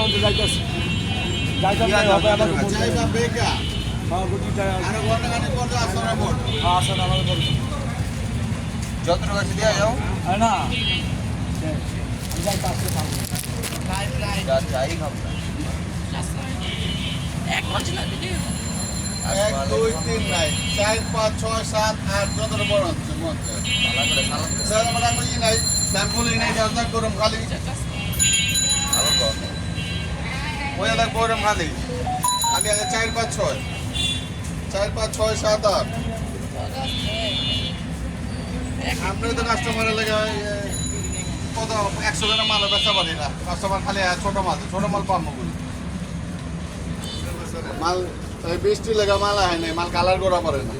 হবে যাবে আবার আমাদের চাই বা বেকা। হ্যাঁ গুটিটা আর ঘণ্টা খানে কোন আসরা বোর্ড আসেন বলুন যতটুকু আছে দিয়া যাও। আরে না। এক দুই তিন নাই। চার পাঁচ ছয় সাত আট যতটা বড় হচ্ছে আমরা নাই। স্যাম্পলই নাই যা খালি। ভালো কর ওই এলাকা করুম খালি খালি আছে চার পাঁচ ছয়। চার পাঁচ ছয় সাত আট। আপনি তো কাস্টমারের কত, একশো জনের মাল বেচা পারি না। কাস্টমার খালি আ- ছোট মাল ছোট মাল পাবো মাল বৃষ্টি লেগে মাল হয় নাই, মাল কালার করা পারে না।